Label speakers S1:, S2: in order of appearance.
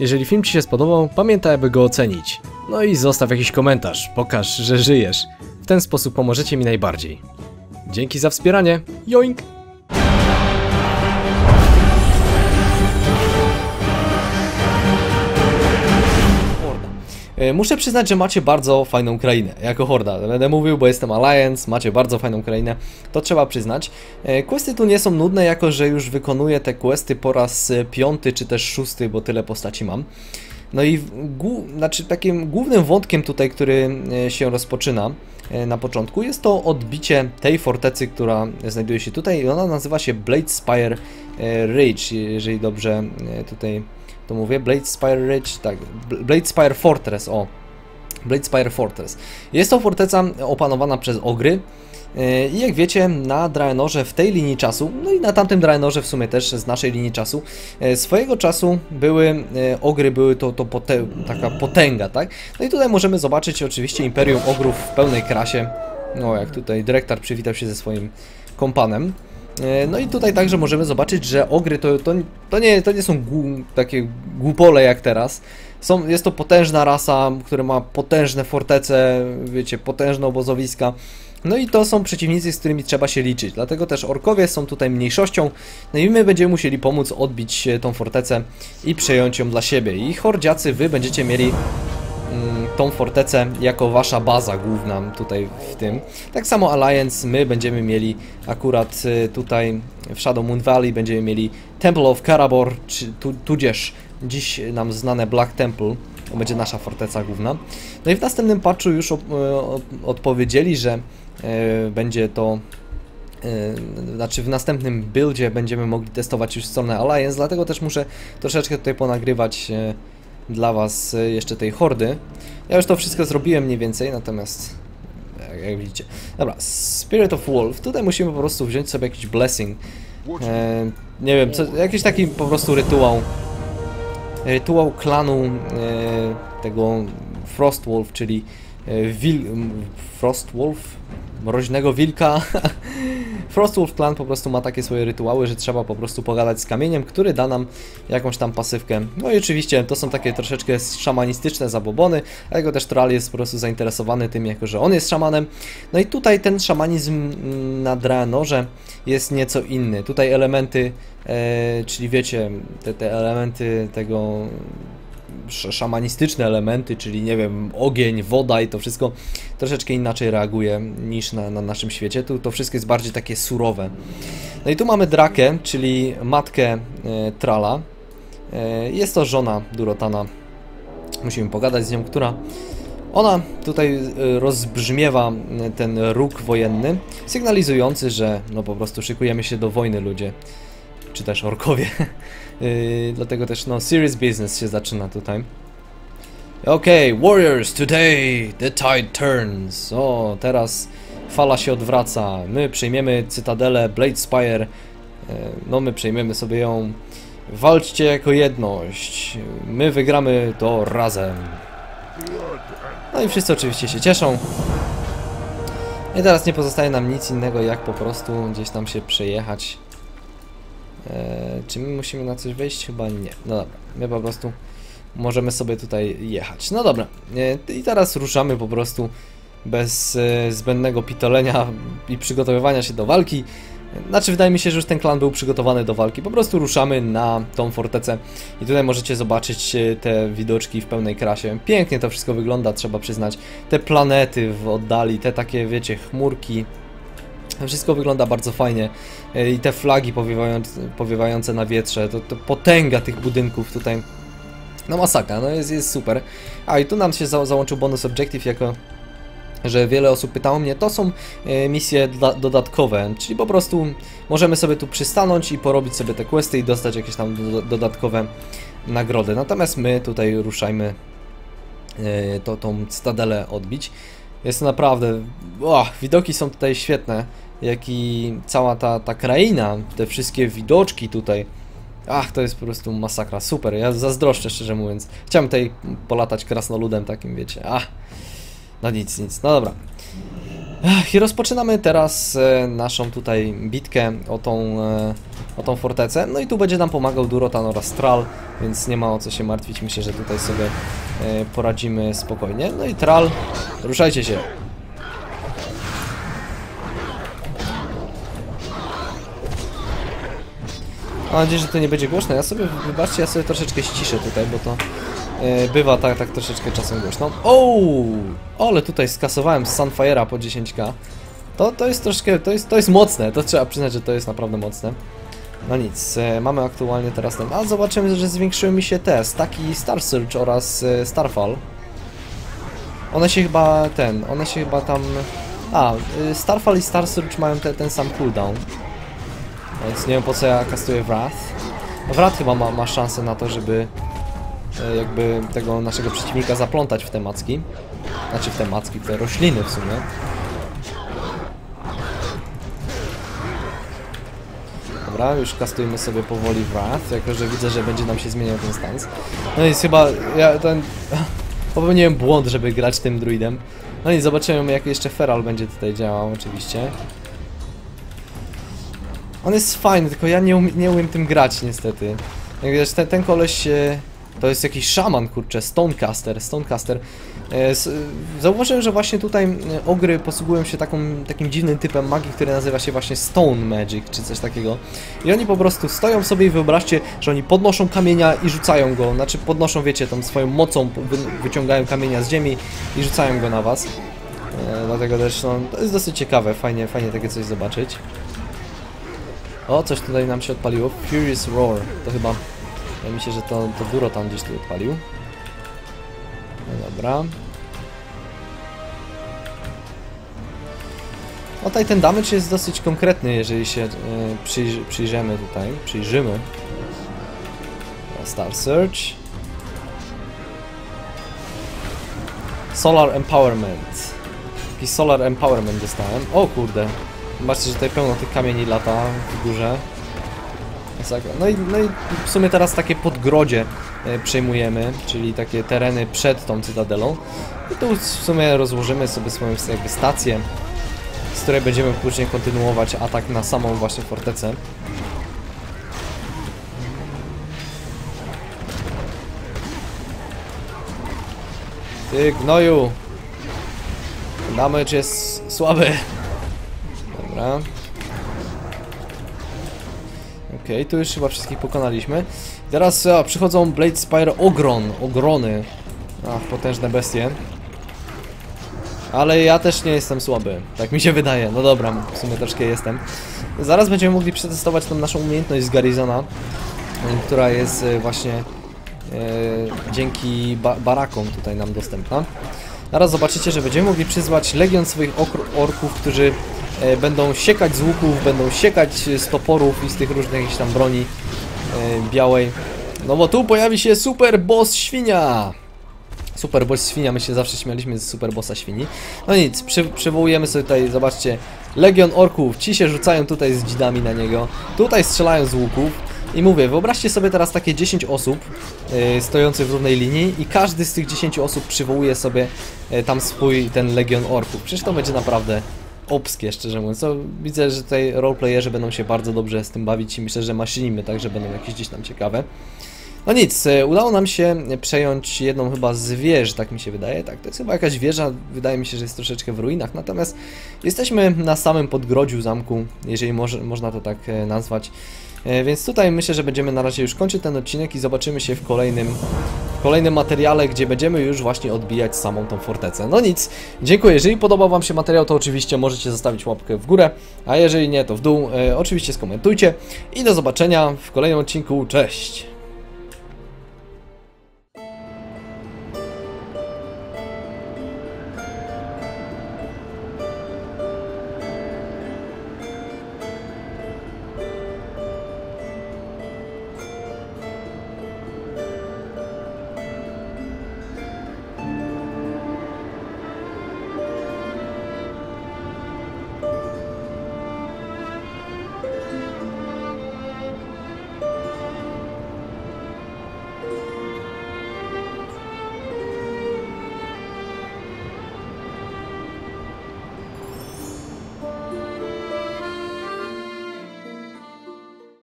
S1: Jeżeli film Ci się spodobał, pamiętaj, aby go ocenić. No i zostaw jakiś komentarz, pokaż, że żyjesz. W ten sposób pomożecie mi najbardziej. Dzięki za wspieranie. Joink! Muszę przyznać, że macie bardzo fajną krainę, jako Horda. Będę mówił, bo jestem Alliance, macie bardzo fajną krainę, to trzeba przyznać. E, Questy tu nie są nudne, jako że już wykonuję te questy po raz e, piąty czy też szósty, bo tyle postaci mam. No i znaczy takim głównym wątkiem tutaj, który e, się rozpoczyna e, na początku, jest to odbicie tej fortecy, która znajduje się tutaj ona nazywa się Blade Spire e, Ridge, jeżeli dobrze e, tutaj to mówię. Blade Spire Ridge, tak, Bl- Blade Spire Fortress, o. Blade Spire Fortress. Jest to forteca opanowana przez ogry. e, I jak wiecie, na Draenorze w tej linii czasu, no i na tamtym Draenorze w sumie też z naszej linii czasu, e, swojego czasu były e, ogry, były to, to pote, taka potęga, tak? No i tutaj możemy zobaczyć oczywiście Imperium Ogrów w pełnej krasie. No, jak tutaj dyrektor przywitał się ze swoim kompanem. E, No i tutaj także możemy zobaczyć, że ogry to, to, to, nie, to nie są takie głupole jak teraz. Są, jest to potężna rasa, która ma potężne fortece, wiecie, potężne obozowiska. No i to są przeciwnicy, z którymi trzeba się liczyć. Dlatego też orkowie są tutaj mniejszością. No i my będziemy musieli pomóc odbić tą fortecę i przejąć ją dla siebie. I hordziacy, wy będziecie mieli tą fortecę jako wasza baza główna tutaj w tym. Tak samo Alliance, my będziemy mieli akurat y, tutaj w Shadow Moon Valley będziemy mieli Temple of Karabor, czy tu, tudzież dziś nam znane Black Temple. To będzie nasza forteca główna. No i w następnym patchu już op- o- odpowiedzieli, że e, będzie to znaczy w następnym buildzie będziemy mogli testować już stronę Alliance, dlatego też muszę troszeczkę tutaj ponagrywać dla Was e, jeszcze tej hordy. Ja już to wszystko zrobiłem mniej więcej, natomiast jak, widzicie. Dobra, Spirit of Wolf. Tutaj musimy po prostu wziąć sobie jakiś blessing. E, nie wiem, co, jakiś taki po prostu rytuał. Rytuał klanu e, tego Frostwolf, czyli e, wil, Frostwolf, mroźnego wilka. Frostwolf Clan po prostu ma takie swoje rytuały, że trzeba po prostu pogadać z kamieniem, który da nam jakąś tam pasywkę. No i oczywiście to są takie troszeczkę szamanistyczne zabobony, dlatego też Troll jest po prostu zainteresowany tym, jako że on jest szamanem. No i tutaj ten szamanizm mm, na Draenorze jest nieco inny. Tutaj elementy, e, czyli wiecie, te, te elementy tego szamanistyczne elementy, czyli nie wiem, ogień, woda i to wszystko troszeczkę inaczej reaguje niż na, na naszym świecie. Tu to wszystko jest bardziej takie surowe. No i tu mamy Drakę, czyli matkę e, Trala. E, jest to żona Durotana. Musimy pogadać z nią, która ona tutaj e, rozbrzmiewa e, ten róg wojenny, sygnalizujący, że no po prostu szykujemy się do wojny ludzie, czy też orkowie. Yy, dlatego też no serious business się zaczyna tutaj. Okej, warriors, today the tide turns. O, teraz fala się odwraca. My przejmiemy cytadelę Blade Spire. Yy, No, my przejmiemy sobie ją. Walczcie jako jedność. My wygramy to razem. No i wszyscy oczywiście się cieszą. I teraz nie pozostaje nam nic innego, jak po prostu gdzieś tam się przejechać. Eee, czy my musimy na coś wejść? Chyba nie. No dobra, my po prostu możemy sobie tutaj jechać. No dobra, eee, i teraz ruszamy po prostu bez e, zbędnego pitolenia i przygotowywania się do walki. Znaczy, wydaje mi się, że już ten klan był przygotowany do walki. Po prostu ruszamy na tą fortecę i tutaj możecie zobaczyć e, te widoczki w pełnej krasie. Pięknie to wszystko wygląda, trzeba przyznać. Te planety w oddali, te takie, wiecie, chmurki. Wszystko wygląda bardzo fajnie. E, I te flagi powiewające, powiewające na wietrze, to, to potęga tych budynków tutaj. No masakra, no jest, jest super. A i tu nam się za, załączył bonus objective jako że wiele osób pytało mnie, to są e, misje doda- dodatkowe, czyli po prostu możemy sobie tu przystanąć i porobić sobie te questy i dostać jakieś tam do, dodatkowe nagrody. Natomiast my tutaj ruszajmy e, to, tą cytadelę odbić. Jest to naprawdę, o, widoki są tutaj świetne, jak i cała ta, ta kraina, te wszystkie widoczki tutaj. Ach, to jest po prostu masakra, super, ja zazdroszczę szczerze mówiąc. Chciałem tutaj polatać krasnoludem takim, wiecie, ach. No nic, nic, no dobra. Ech, I rozpoczynamy teraz e, naszą tutaj bitkę o tą, e, o tą fortecę. No i tu będzie nam pomagał Durotan oraz Tral, więc nie ma o co się martwić. Myślę, że tutaj sobie e, poradzimy spokojnie. No i Tral, ruszajcie się. Mam nadzieję, że to nie będzie głośno. Ja sobie, wybaczcie, ja sobie troszeczkę ściszę tutaj, bo to e, bywa tak, tak troszeczkę czasem głośno. O, ale tutaj skasowałem z Sunfire'a po 10k. To, to jest troszkę, to jest, to jest mocne, to trzeba przyznać, że to jest naprawdę mocne. No nic, e, mamy aktualnie teraz ten, a zobaczymy, że zwiększyły mi się te, taki Star Search oraz e, Starfall. One się chyba, ten, one się chyba tam... A, y, Starfall i Star Search mają te, ten sam cooldown. Więc nie wiem po co ja kastuję Wrath. Wrath chyba ma, ma szansę na to, żeby e, jakby tego naszego przeciwnika zaplątać w te macki. Znaczy w te macki, w te rośliny w sumie. Dobra, już kastujemy sobie powoli Wrath, jako że widzę, że będzie nam się zmieniał ten stans. No i chyba ja ten... Popełniłem błąd, żeby grać tym druidem. No i zobaczymy jak jeszcze Feral będzie tutaj działał oczywiście. On jest fajny, tylko ja nie, um nie umiem tym grać niestety. Jak wiesz, ten, ten koleś e, to jest jakiś szaman, kurczę, Stonecaster, Stonecaster. E, zauważyłem, że właśnie tutaj e, ogry posługują się taką, takim dziwnym typem magii, który nazywa się właśnie Stone Magic, czy coś takiego. I oni po prostu stoją sobie i wyobraźcie, że oni podnoszą kamienia i rzucają go, znaczy podnoszą, wiecie, tą swoją mocą, wy, wyciągają kamienia z ziemi i rzucają go na was. E, dlatego też, no, to jest dosyć ciekawe, fajnie, fajnie takie coś zobaczyć. O, coś tutaj nam się odpaliło. Furious Roar. To chyba... Mi się, że to, to Duro tam gdzieś tu odpalił. No dobra. No tutaj ten damage jest dosyć konkretny, jeżeli się e, przyjrzy, przyjrzymy tutaj. Przyjrzymy. Star Search. Solar Empowerment. Jakiś Solar Empowerment dostałem. O kurde. Zobaczcie, że tutaj pełno tych kamieni lata w górze. No i, no i w sumie teraz takie podgrodzie e, przejmujemy, czyli takie tereny przed tą cytadelą. I tu w sumie rozłożymy sobie swoją jakby stację, z której będziemy później kontynuować atak na samą właśnie fortecę. Ty gnoju! Damage jest słaby. Dobra. Okej, tu już chyba wszystkich pokonaliśmy. Teraz a, przychodzą Blade Spire Ogron, ogrony. Ach, potężne bestie. Ale ja też nie jestem słaby, tak mi się wydaje. No dobra, w sumie troszkę jestem. Zaraz będziemy mogli przetestować tą naszą umiejętność z Garizona, która jest y, właśnie y, dzięki ba barakom tutaj nam dostępna. Zaraz zobaczycie, że będziemy mogli przyzwać legion swoich orków, którzy e, będą siekać z łuków, będą siekać z toporów i z tych różnych jakichś tam broni e, białej. No bo tu pojawi się super boss świnia! Super boss świnia, my się zawsze śmialiśmy z super bossa świni. No nic, przy, przywołujemy sobie tutaj, zobaczcie, legion orków, ci się rzucają tutaj z dzidami na niego, tutaj strzelają z łuków. I mówię, wyobraźcie sobie teraz takie 10 osób yy, stojących w równej linii i każdy z tych 10 osób przywołuje sobie yy, tam swój ten legion orków. Przecież to będzie naprawdę obskie, szczerze mówiąc. To widzę, że tutaj roleplayerzy będą się bardzo dobrze z tym bawić i myślę, że maszynimy także będą jakieś gdzieś tam ciekawe. No nic, e, udało nam się przejąć jedną chyba z wież, tak mi się wydaje. Tak, to jest chyba jakaś wieża, wydaje mi się, że jest troszeczkę w ruinach. Natomiast jesteśmy na samym podgrodziu zamku, jeżeli może, można to tak e, nazwać. E, Więc tutaj myślę, że będziemy na razie już kończyć ten odcinek i zobaczymy się w kolejnym, kolejnym materiale, gdzie będziemy już właśnie odbijać samą tą fortecę. No nic, dziękuję. Jeżeli podobał Wam się materiał, to oczywiście możecie zostawić łapkę w górę, a jeżeli nie, to w dół. E, oczywiście skomentujcie i do zobaczenia w kolejnym odcinku. Cześć!